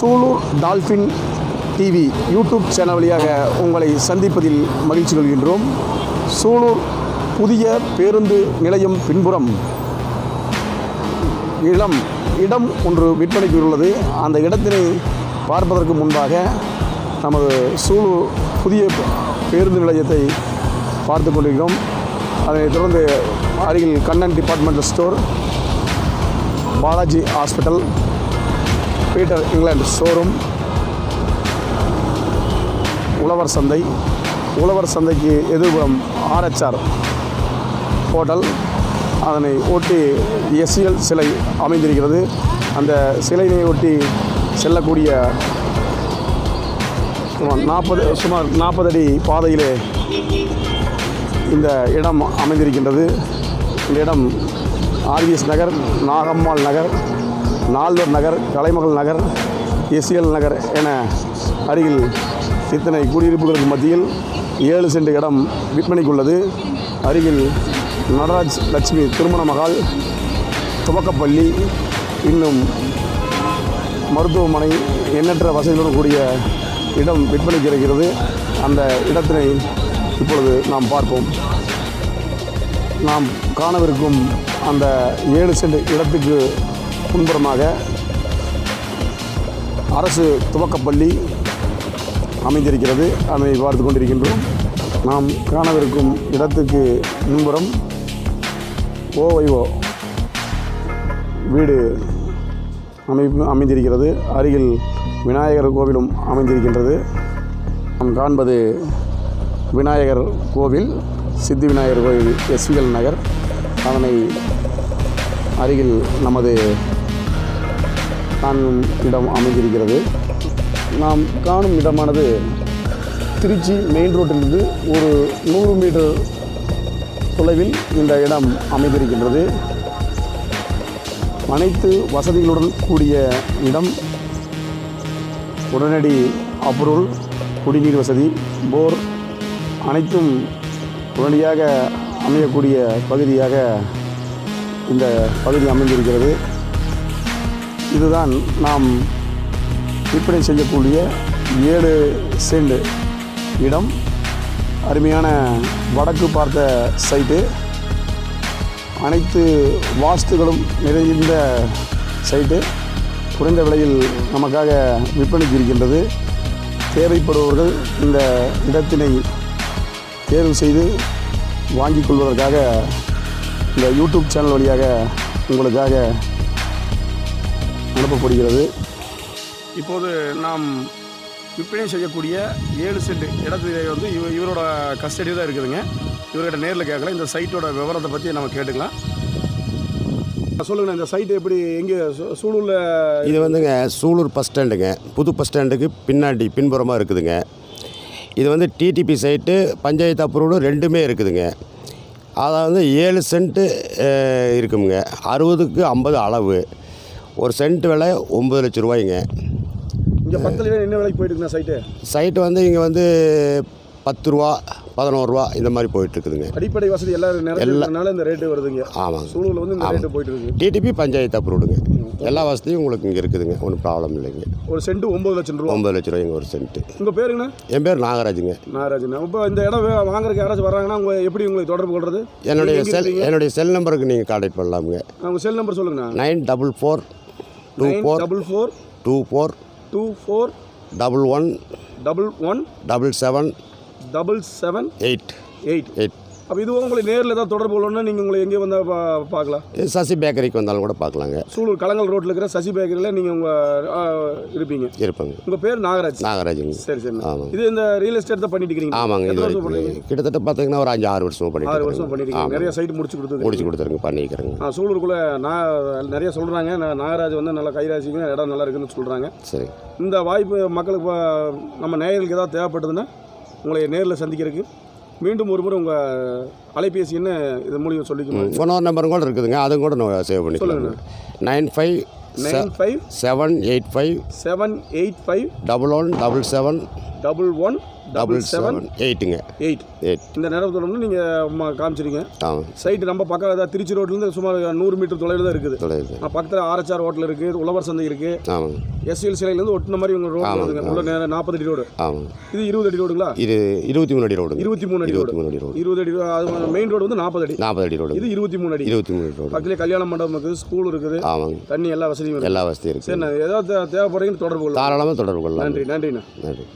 Sulur dolphin TV YouTube channel வழியாக உங்களை சந்திப்பதில் மகிழ்ச்சி கொள்கின்றோம். சூலூர் புதிய பேருந்து நிலையம் பின்புறம் இளம் இடம் ஒன்று விற்பனைக்கு உள்ளது. அந்த இடத்தினை பார்ப்பதற்கு முன்பாக நமது சூலூர் புதிய பேருந்து நிலையத்தை பார்த்து கொண்டிருக்கிறோம். அதனைத் தொடர்ந்து அருகில் Kannan departmental store Balaji hospital Peter England showroom உழவர் சந்தை. உழவர் சந்தைக்கு எதிர்புறம் ஆர்ஹெச்ஆர் ஹோட்டல். அதனை ஒட்டி எஸ்சிஎல் சிலை அமைந்திருக்கிறது. அந்த சிலையை ஒட்டி செல்லக்கூடிய சுமார் நாற்பது சுமார் நாற்பது அடி பாதையிலே இந்த இடம் அமைந்திருக்கின்றது. இந்த இடம் ஆர்விஎஸ் நகர் நாகம்மாள் நகர். நால்வர் நகர் கலைமகள் நகர் எஸ்எல் நகர் என அருகில் இத்தனை குடியிருப்புகளுக்கு மத்தியில் ஏழு சென்ட் இடம் விற்பனைக்கு உள்ளது அருகில் நடராஜ் லட்சுமி திருமண மகால் துவக்கப்பள்ளி இன்னும் மருத்துவமனை எண்ணற்ற வசதிகளுடன் கூடிய இடம் விற்பனைக்கு இருக்கிறது அந்த இடத்தினை இப்பொழுது நாம் பார்ப்போம். நாம் காணவிருக்கும் அந்த ஏழு சென்ட் இடத்துக்கு முன்புறமாக அரசு துவக்கப்பள்ளி அமைந்திருக்கிறது. அதனை பார்த்து கொண்டிருக்கின்றோம். நாம் காணவிருக்கும் இடத்துக்கு முன்புறம் ஓவைஓ வீடு அமைப்பு அமைந்திருக்கிறது. அருகில் விநாயகர் கோவிலும் அமைந்திருக்கின்றது. நாம் காண்பது விநாயகர் கோவில் சித்தி விநாயகர் கோவில் எஸ்விஎல் நகர். அதனை அருகில் நமது காணும் இடம் அமைந்திருக்கிறது. நாம் காணும் இடமானது திருச்சி மெயின் ரோட்டிலிருந்து ஒரு நூறு மீட்டர் தொலைவில் இந்த இடம் அமைந்திருக்கின்றது. அனைத்து வசதிகளுடன் கூடிய இடம். உடனடி அப்ரூவல் குடிநீர் வசதி போர் அனைத்தும் உடனடியாக அமையக்கூடிய பகுதியாக இந்த பகுதி அமைந்திருக்கிறது. இதுதான் நாம் விற்பனை செய்யக்கூடிய ஏழு சென்ட் இடம். அருமையான வடக்கு பார்த்த சைட்டு அனைத்து வாஸ்துகளும் நிறைந்த சைட்டு குறைந்த விலையில் நமக்காக விற்பனைக்கு இருக்கின்றது தேவைப்படுபவர்கள் இந்த இடத்தினை தேர்வு செய்து வாங்கிக் கொள்வதற்காக இந்த யூடியூப் சேனல் வழியாக உங்களுக்காக அனுப்பப்படுகிறது இப்போது நாம் விற்பனை செய்யக்கூடிய ஏழு சென்ட் இடத்துல வந்து இவ இவரோட கஸ்டடி தான் இருக்குதுங்க. இவர்கிட்ட நேரில் கேட்கலாம். இந்த சைட்டோட விவரத்தை பற்றி நம்ம கேட்டுக்கலாம். சொல்லுங்கண்ணா இந்த சைட்டு எப்படி எங்கே சூலூரில் இது வந்துங்க சூலூர் பஸ் ஸ்டாண்டுங்க. புது பஸ் ஸ்டாண்டுக்கு பின்னாடி பின்புறமாக இருக்குதுங்க. இது வந்து டிடிபி சைட்டு பஞ்சாயத்து அப்ரூவ்டு ரெண்டுமே இருக்குதுங்க. அதாவது ஏழு சென்ட்டு இருக்குங்க அறுபதுக்கு ஐம்பது அளவு. ஒரு சென்ட் விலை ஒம்பது லட்ச ரூபாய்ங்க. இங்கே பக்கத்தில் என்ன விலைக்கு போயிட்டு இருக்குண்ணா சைட்டு சைட்டு வந்து இங்கே வந்து பத்து ரூபா பதினோரு ரூபா இந்த மாதிரி போயிட்டுருக்குதுங்க. அடிப்படை வசதி எல்லாரும் நிறைய இந்த ரேட்டு வருதுங்க. ஆமாங்க. சூலூரில் வந்து இந்த ரேட்டு போயிட்டு இருக்கு டிடிபி பஞ்சாயத்து அப்ரூவ்டுங்க எல்லா வசதியும் உங்களுக்கு இங்கே இருக்குதுங்க. ஒன்றும் ப்ராப்ளம் இல்லைங்க. ஒரு சென்ட் ஒம்பது லட்சம் ரூபா. ஒம்பது லட்ச ரூபாய்ங்க ஒரு சென்ட்டு உங்கள் பேருங்கண்ணா? என் பேர் நாகராஜுங்க. நாகராஜன் இப்போ இந்த இடம் வாங்குறதுக்கு யாராச்சும் வர்றாங்கன்னா உங்க எப்படி உங்களை தொடர்பு கொள்றது? என்னுடைய செல்? என்னுடைய செல் நம்பருக்கு நீங்கள் கான்டாக்ட் பண்ணலாமுங்க. உங்க செல் நம்பர் சொல்லுங்கண்ணா. Nine double four two nine four double four two four two four double one double one double seven double seven eight eight eight அப்போ இது உங்களை நேரில் ஏதாவது தொடர்பு கொள்ளணும்னா நீங்கள் உங்களை எங்கே வந்தால் பா பார்க்கலாம்? சசி பேக்கரிக்கு வந்தாலும் கூட பார்க்கலாங்க. சூலூர் கலங்கல் ரோட்டில் இருக்கிற சசி பேக்கரியில் நீங்கள் உங்கள் இருப்பீங்க. இருப்பாங்க. உங்கள் பேர் நாகராஜ். நாகராஜுங்க. சரி சரி. ஆமாங்க. இது இந்த ரியல் எஸ்டேட் தான் பண்ணிட்டு இருக்கிறீங்க ஆமாங்க இது வருஷம் கிட்டத்தட்ட பார்த்தீங்கன்னா ஒரு அஞ்சு ஆறு வருஷமாக பண்ணிட்டு ஆறு வருஷம் பண்ணிட்டு நிறைய. சைட் முடிச்சு கொடுத்துருக்கு முடிச்சு கொடுத்துருங்க பண்ணிக்கிறேங்க. சூலூருக்குள்ளே நான் நிறைய சொல்கிறாங்க நாகராஜ் வந்து நல்லா கைராசிங்க இடம் நல்லா இருக்குன்னு சொல்கிறாங்க சரி. இந்த வாய்ப்பு மக்களுக்கு நம்ம நேயர்களுக்கு ஏதாவது தேவைப்பட்டதுன்னா உங்களை நேரில் சந்திக்கிறதுக்கு மீண்டும் ஒரு முறை உங்கள் அலைபேசி என்ன இது மூலியம் சொல்லிக்கணும் ஃபோன் நம்பரும் கூட இருக்குதுங்க. அதுவும் கூட நான் சேவ் பண்ணிக்கலாம். Nine five nine five seven eight five seven eight five double one double seven double one double seven எயிட்டுங்க eight eight இந்த நேரத்தில் நீங்கள் காமிச்சிருங்க. ஆமாம். சைட்டு நம்ம பக்கம் அதாவது திருச்சி ரோட்லேருந்து சுமார் நூறு மீட்டர் தொலைவில் தான் இருக்குது. தொலைவு ஆ, பக்கத்தில் ஆர்எச்ஆர் ஹோட்டல் இருக்குது உழவர் சந்தை இருக்குது ஆமாங்க எஸ்எல் சிலையிலேருந்து ஒட்டின மாதிரி உங்கள் ரோடு ஆமாம், வருதுங்க உள்ள நேரம் நாற்பது அடி ரோடு ஆமாங்க இது இருபது அடி ரோடுங்களா இது இருபத்தி மூணு அடி ரோடுங்க இருபத்தி மூணு அடி இருபத்தி ரோடு மூணு அடி ரோடு இருபது அடி அது மெயின் ரோடு வந்து நாற்பது அடி. நாற்பது அடி ரோடு இது இருபத்தி மூணு அடி. இருபத்தி மூணு ரோடு பக்கத்துலேயே கல்யாண மண்டபம் இருக்குது ஸ்கூல் இருக்குது. ஆமாங்க. தண்ணி எல்லா வசதியும் எல்லா வசதியும் இருக்குது. சரி ஏதாவது தேவைப்படுறீங்கன்னு தொடர்பு கொள்ளலாம். தாராளமாக தொடர்பு கொள்ளலாம். நன்றி நன்றிண்ணா. நன்றி.